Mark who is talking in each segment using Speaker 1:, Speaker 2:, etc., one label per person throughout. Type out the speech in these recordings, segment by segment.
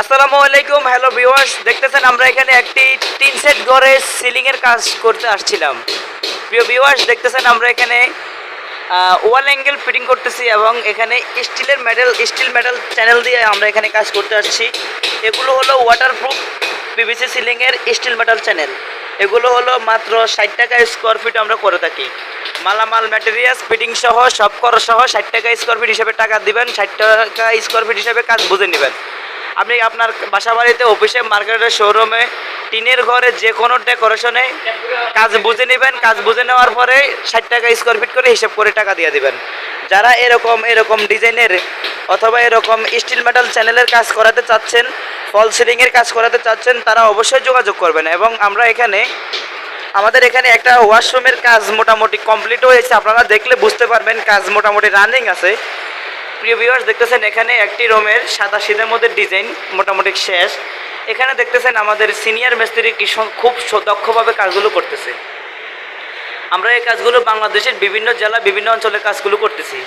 Speaker 1: আসসালামু আলাইকুম hello viewers দেখতেছেন, আমরা এখানে একটি তিন সেট ঘরে সিলিং এর কাজ করতে আসছিলাম। প্রিয় ভিউয়ার্স দেখতেছেন, আমরা এখানে ওয়াল অ্যাঙ্গেল ফিটিং করতেছি এবং এখানে স্টিলের মেটাল স্টিল মেটাল চ্যানেল দিয়ে আমরা এখানে কাজ করতে আসছি। এগুলো হলো ওয়াটারপ্রুফ পিভিসি সিলিংয়ের স্টিল মেটাল চ্যানেল এগুলো হলো মাত্র ষাট টাকা স্কোয়ার ফিট আমরা করে থাকি। মালামাল ম্যাটেরিয়ালস ফিটিং সহ, সব খরচ সহ ষাট টাকা স্কোয়ার ফিট হিসাবে টাকা দিবেন। ষাট টাকা স্কোয়ার ফিট হিসাবে কাজ বুঝে নেবেন। আপনি আপনার বাসা বাড়িতে অফিসে মার্কেটের শোরুমে, টিনের ঘরে যে কোনো ডেকোরেশনে কাজ বুঝে নেবেন, কাজ বুঝে নেওয়ার পরে ষাট টাকা স্কোয়ার ফিট করে হিসাব করে টাকা দিয়ে দিবেন। যারা এরকম এরকম ডিজাইনের অথবা এরকম স্টিল মেটাল চ্যানেলের কাজ করাতে চাচ্ছেন, ফল সিলিংয়ের কাজ করাতে চাচ্ছেন, তারা অবশ্যই যোগাযোগ করবেন এবং আমরা এখানে, আমাদের এখানে একটা ওয়াশরুমের কাজ মোটামুটি কমপ্লিট হয়েছে। আপনারা দেখলে বুঝতে পারবেন কাজ মোটামুটি রানিং আছে। প্রিয় ভিউয়ার্স দেখতেছেন এখানে একটি রুমের সাদা শীতের মধ্যে ডিজাইন মোটামুটি শেষ। এখানে দেখতেছেন আমাদের সিনিয়র মিস্ত্রি কি সং- খুব দক্ষভাবে কাজগুলো করতেছে। আমরা এই কাজগুলো বাংলাদেশের বিভিন্ন জেলা, বিভিন্ন অঞ্চলে কাজগুলো করতেছি।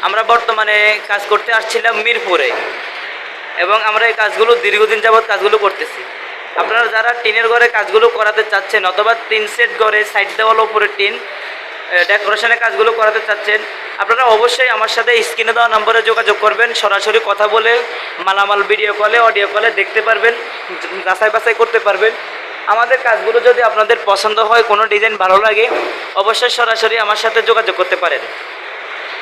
Speaker 1: আমরা বর্তমানে কাজ করতে আসছিলাম মিরপুরে এবং আমরা এই কাজগুলো দীর্ঘদিন যাবৎ কাজগুলো করতেছি। আপনারা যারা টিনের ঘরে কাজগুলো করাতে চাচ্ছেন অথবা তিন সেট ঘরে সাইড দেওয়াল উপরে টিন ডেকোরেশনের কাজগুলো করাতে চাচ্ছেন, আপনারা অবশ্যই আমার সাথে স্ক্রিনে দেওয়া নম্বরে যোগাযোগ করবেন, সরাসরি কথা বলে মালামাল ভিডিও কলে অডিও কলে দেখতে পারবেন, যাচাই বাছাই করতে পারবেন। আমাদের কাজগুলো যদি আপনাদের পছন্দ হয়, কোনো ডিজাইন ভালো লাগে, অবশ্যই সরাসরি আমার সাথে যোগাযোগ করতে পারেন।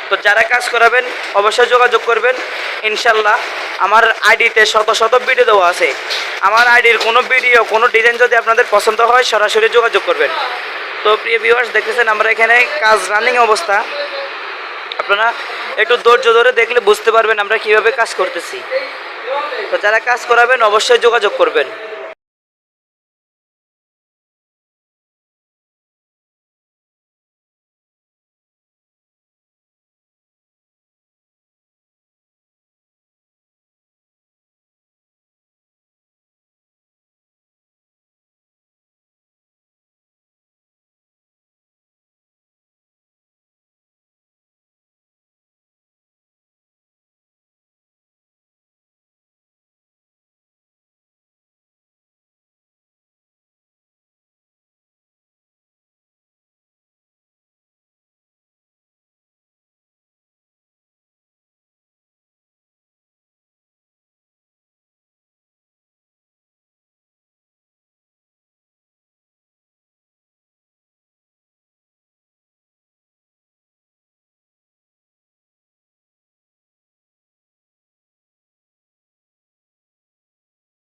Speaker 1: তো যারা কাজ করাবেন, অবশ্যই যোগাযোগ করবেন। ইনশাল্লাহ আমার আইডিতে শত শত ভিডিও দেওয়া আছে। আমার আইডির কোনো ভিডিও কোনো ডিজাইন যদি আপনাদের পছন্দ হয়, সরাসরি যোগাযোগ করবেন। তো প্রিয় ভিউয়ার্স দেখতেছেন আমরা এখানে কাজ রানিং অবস্থা। আপনারা একটু ধৈর্য ধরে দেখলে বুঝতে পারবেন আমরা কীভাবে কাজ করতেছি। তো যারা কাজ করাবেন, অবশ্যই যোগাযোগ করবেন।